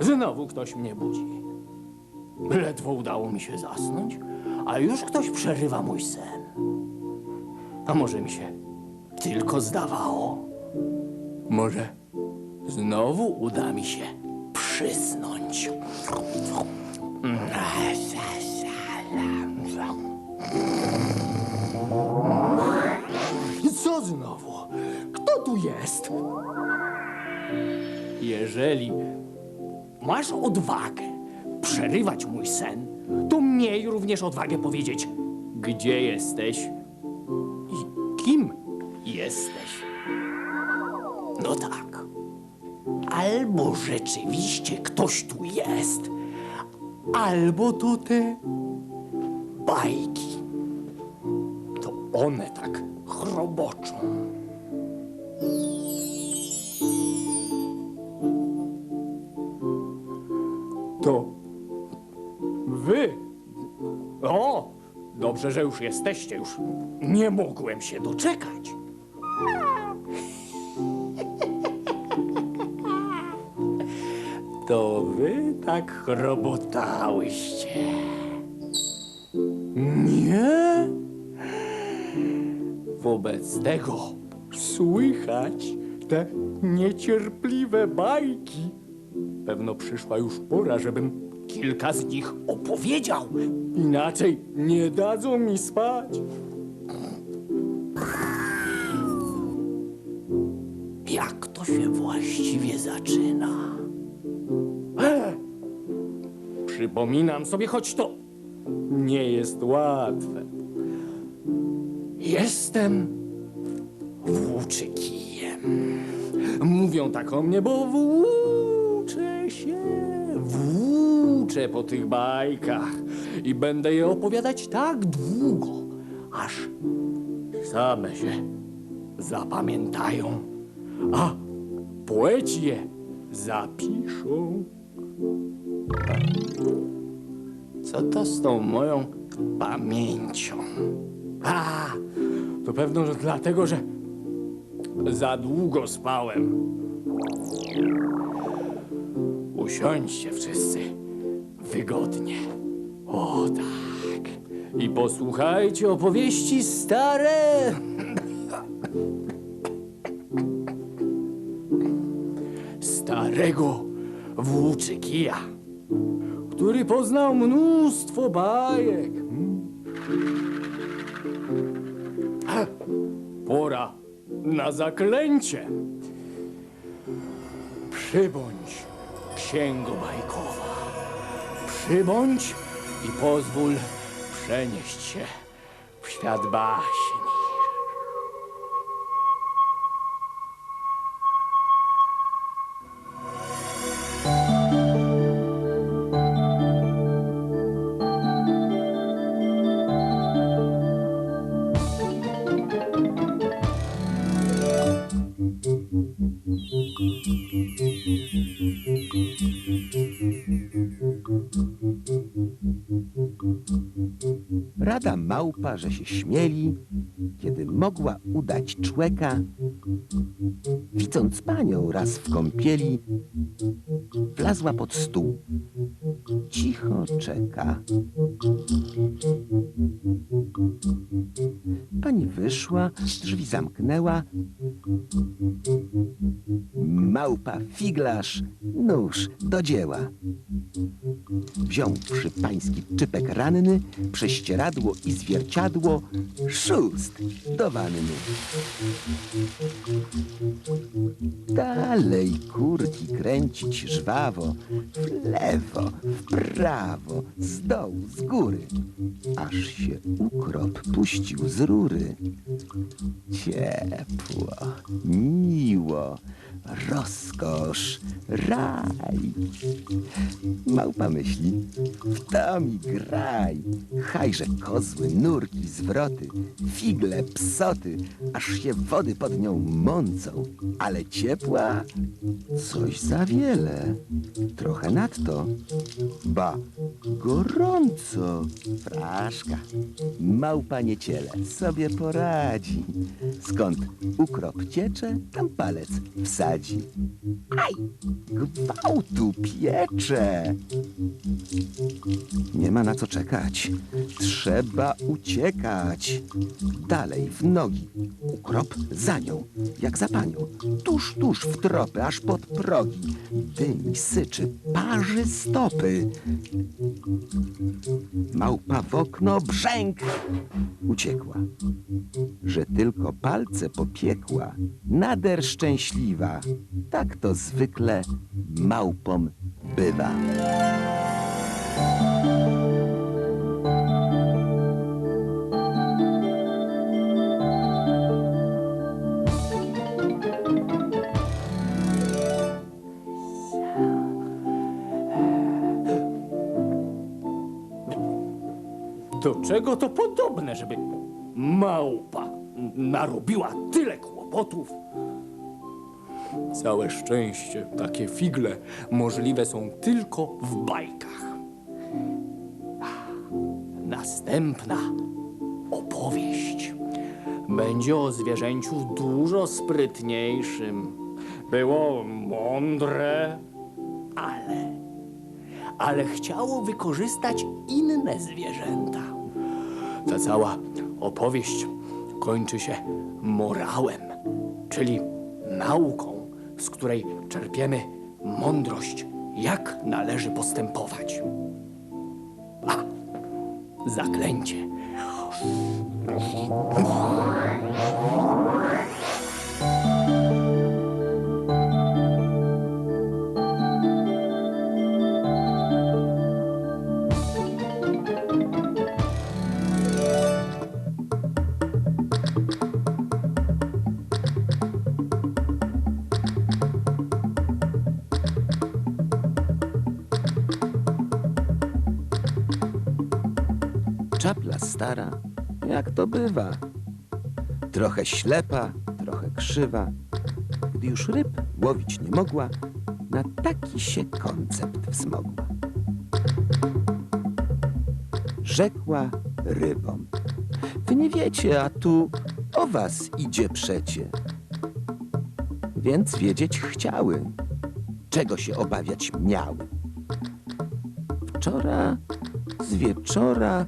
Znowu ktoś mnie budzi. Ledwo udało mi się zasnąć, a już ktoś przerywa mój sen. A może mi się tylko zdawało? Może znowu uda mi się przysnąć. Co znowu? Kto tu jest? Jeżeli masz odwagę przerywać mój sen, to miej również odwagę powiedzieć, gdzie jesteś i kim jesteś. No tak. Albo rzeczywiście ktoś tu jest, albo to te bajki. To one tak chroboczą. To wy. O, dobrze, że już jesteście. Już nie mogłem się doczekać. To wy tak chrobotałyście. Nie? Wobec tego słychać te niecierpliwe bajki. Pewno przyszła już pora, żebym kilka z nich opowiedział. Inaczej nie dadzą mi spać. Jak to się właściwie zaczyna? E, Przypominam sobie, choć to nie jest łatwe. Jestem włóczykijem. Mówią tak o mnie, bo włóczę się, włóczę po tych bajkach i będę je opowiadać tak długo, aż same się zapamiętają, a poeci je zapiszą. Co to z tą moją pamięcią? A, to pewno że dlatego, że za długo spałem. Usiądźcie wszyscy wygodnie. O tak. I posłuchajcie opowieści stare. Starego włóczykija, który poznał mnóstwo bajek. Pora na zaklęcie. Przybądź, księgo bajkowa. Przybądź i pozwól przenieść się w świat baśni. Że się śmieli, kiedy mogła udać człeka. Widząc panią raz w kąpieli, wlazła pod stół. Cicho czeka. Pani wyszła, drzwi zamknęła. Małpa figlarz, nóż do dzieła. Wziąwszy pański czypek ranny, prześcieradło i zwierciadło, szóst do wanny. Dalej kurki kręcić żwawo, w lewo, w prawo, z dołu, z góry, aż się ukrop puścił z rury. Ciepło, miło. rozkosz, raj. Małpa myśli, w to mi graj. Hajże kozły, nurki, zwroty, figle, psoty, aż się wody pod nią mącą. Ale ciepła? Coś za wiele. Trochę nadto. Ba, gorąco. Fraszka. Małpa nie ciele sobie poradzi. Skąd ukrop ciecze, tam palec wsadzi. Aj, gwałtu piecze. Nie ma na co czekać. Trzeba uciekać. Dalej w nogi. Ukrop za nią, jak za panią. Tuż, tuż w tropy, aż pod progi. Dymi, syczy, parzy stopy. Małpa w okno brzęk. Uciekła. Że tylko palce popiekła. Nader szczęśliwa. Tak to zwykle małpom bywa. Czego to podobne, żeby małpa narobiła tyle kłopotów? Całe szczęście, takie figle możliwe są tylko w bajkach. Następna opowieść będzie o zwierzęciu dużo sprytniejszym. Było mądre, ale ale chciało wykorzystać inne zwierzęta. Ta cała opowieść kończy się morałem, czyli nauką, z której czerpiemy mądrość, jak należy postępować. A, zaklęcie. Czapla stara, jak to bywa. Trochę ślepa, trochę krzywa. Gdy już ryb łowić nie mogła, na taki się koncept wzmogła. Rzekła rybom. Wy nie wiecie, a tu o was idzie przecie. Więc wiedzieć chciały, czego się obawiać miały. Wczora z wieczora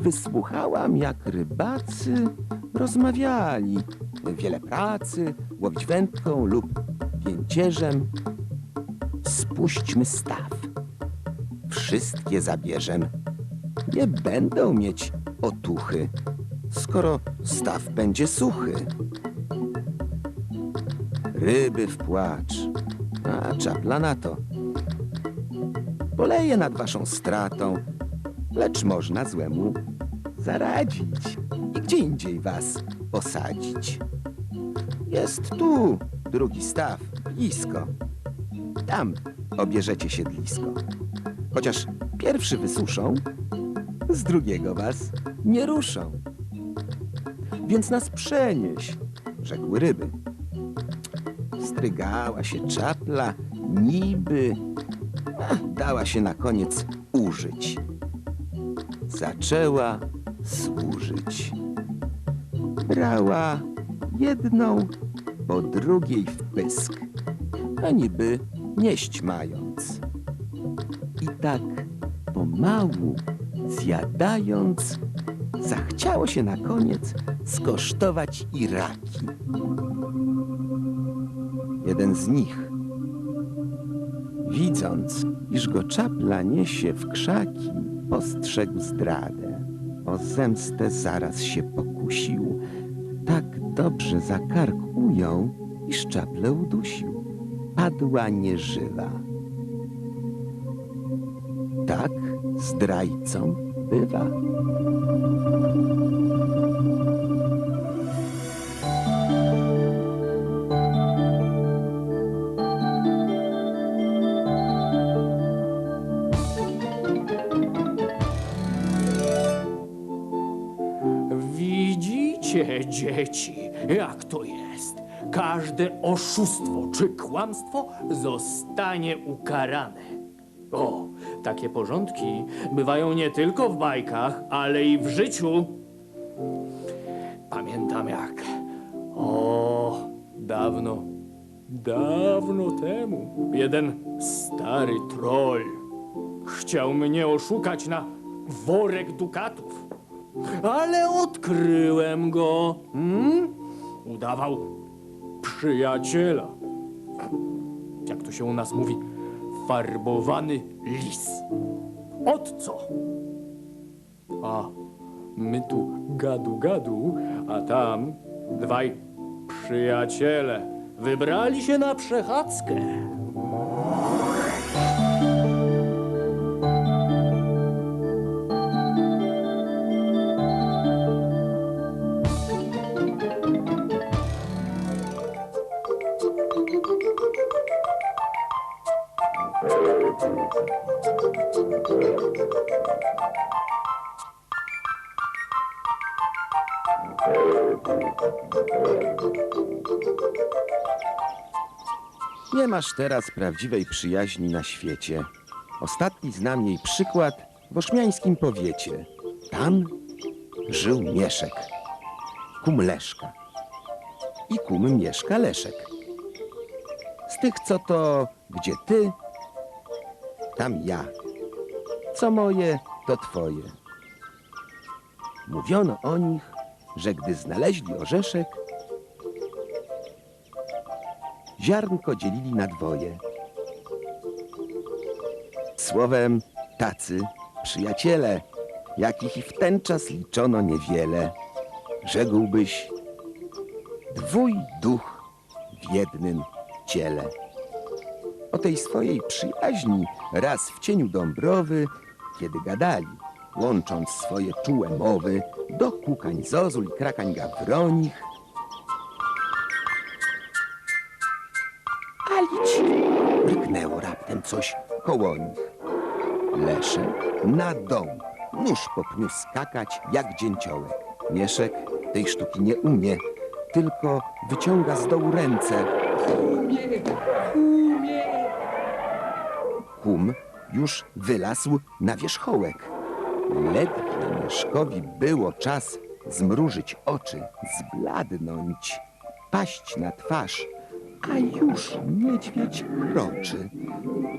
wysłuchałam, jak rybacy rozmawiali. Wiele pracy, łowić wędką lub pięcierzem. Spuśćmy staw. Wszystkie zabierzem. Nie będą mieć otuchy, skoro staw będzie suchy. Ryby w płacz, a czapla na to. Poleję nad waszą stratą, lecz można złemu zaradzić i gdzie indziej was osadzić. Jest tu drugi staw, blisko. Tam obierzecie siedlisko. Chociaż pierwszy wysuszą, z drugiego was nie ruszą. Więc nas przenieś, rzekły ryby. Strygała się czapla, niby, dała się na koniec użyć zaczęła służyć. Brała jedną po drugiej w pysk, a niby nieść mając. I tak pomału zjadając, zachciało się na koniec skosztować i raki. Jeden z nich, widząc, iż go czapla niesie w krzaki, postrzegł zdradę. O zemstę zaraz się pokusił. Tak dobrze za kark ujął, iż czaplę udusił. Padła nieżywa. Tak zdrajcą bywa. Wiecie, dzieci, jak to jest. Każde oszustwo czy kłamstwo zostanie ukarane. O, takie porządki bywają nie tylko w bajkach, ale i w życiu. Pamiętam jak. O, dawno, dawno temu jeden stary troll chciał mnie oszukać na worek dukatów. Ale odkryłem go. Hmm? Udawał przyjaciela. Jak to się u nas mówi, farbowany lis. Od co? A my tu gadu gadu, a tam dwaj przyjaciele wybrali się na przechadzkę. Nie masz teraz prawdziwej przyjaźni na świecie. Ostatni znam jej przykład w oszmiańskim powiecie. Tam żył Mieszek, kum Leszka. I kum mieszka Leszek. Z tych, co to, gdzie ty, tam ja. Co moje, to twoje. Mówiono o nich, że gdy znaleźli orzeszek, ziarnko dzielili na dwoje. Słowem, tacy przyjaciele, jakich i w ten czas liczono niewiele. Rzekłbyś, dwój duch w jednym ciele. O tej swojej przyjaźni raz w cieniu Dąbrowy, kiedy gadali, łącząc swoje czułe mowy, do kukań zozul i krakań gawronich, coś koło nich. Leszek na dom. Nóż po pniu skakać jak dzięciołek. Mieszek tej sztuki nie umie, tylko wyciąga z dołu ręce. Kum już wylazł na wierzchołek. Ledwie Mieszkowi było czas zmrużyć oczy, zbladnąć, paść na twarz, a już niedźwiedź kroczy.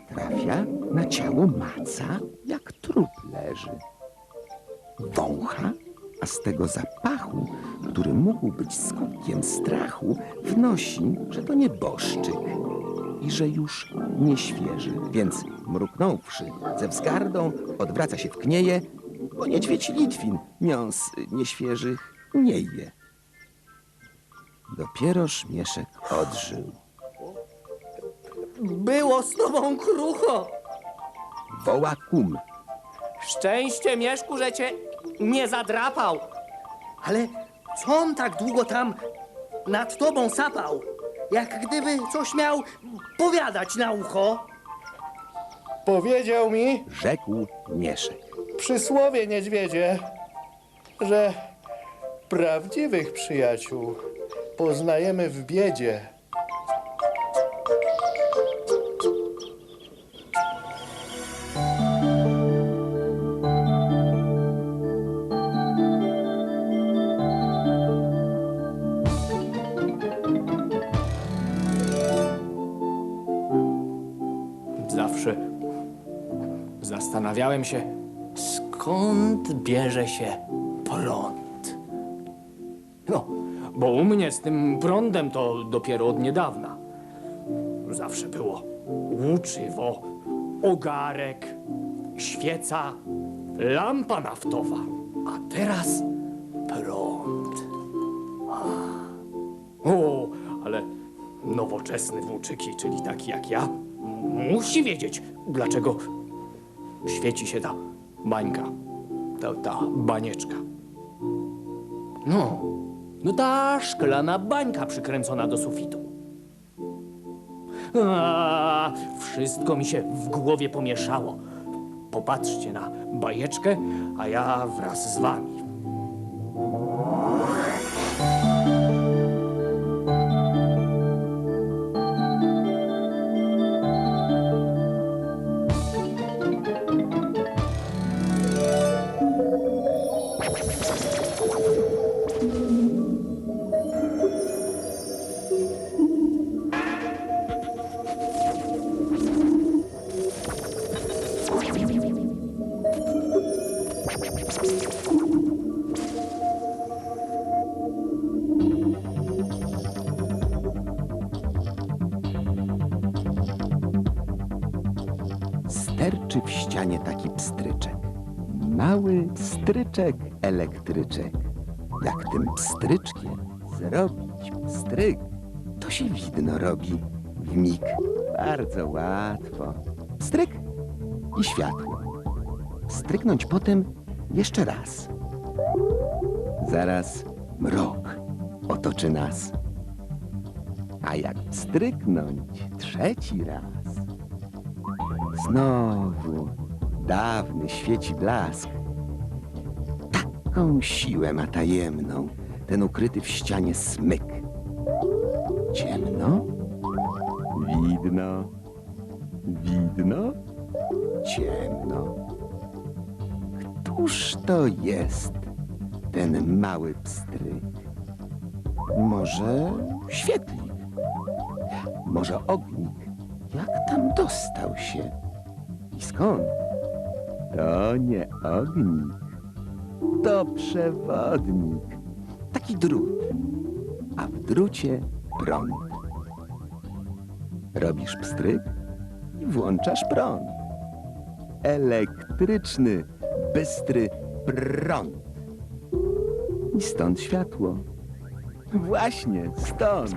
Trafia na ciało maca, jak trup leży. Wącha, a z tego zapachu, który mógł być skutkiem strachu, wnosi, że to nieboszczyk i że już nie świeży. Więc mruknąwszy ze wzgardą, odwraca się w knieje, bo niedźwiedź Litwin miąs nieświeżych nie je. Dopiero Mieszek odżył. Było z tobą krucho. Woła kum. Szczęście, Mieszku, że cię nie zadrapał. Ale co on tak długo tam nad tobą sapał? Jak gdyby coś miał powiadać na ucho. Powiedział mi Rzekł Mieszek. przysłowie niedźwiedzie, że prawdziwych przyjaciół poznajemy w biedzie. Zastanawiałem się, skąd bierze się prąd. No, bo u mnie z tym prądem to dopiero od niedawna. Zawsze było łuczywo, ogarek, świeca, lampa naftowa, a teraz prąd. O, ale nowoczesny włóczyki, czyli taki jak ja, musi wiedzieć, dlaczego świeci się ta bańka, ta, ta banieczka. No, no ta szklana bańka przykręcona do sufitu. A, wszystko mi się w głowie pomieszało. Popatrzcie na bajeczkę, a ja wraz z wami. Pstryczek elektryczek. Jak tym pstryczkiem zrobić pstryk, to się widno robi w mig. Bardzo łatwo. Pstryk i światło. Stryknąć potem jeszcze raz. Zaraz mrok otoczy nas. A jak stryknąć trzeci raz, znowu dawny świeci blask. Taką siłę ma tajemną ten ukryty w ścianie smyk. Ciemno, widno, widno, ciemno. Któż to jest ten mały pstryk? Może świetlik? Może ognik? Jak tam dostał się? I skąd? To nie ognik, to przewodnik. Taki drut, a w drucie prąd. Robisz pstryk i włączasz prąd. Elektryczny, bystry prąd. I stąd światło. Właśnie stąd.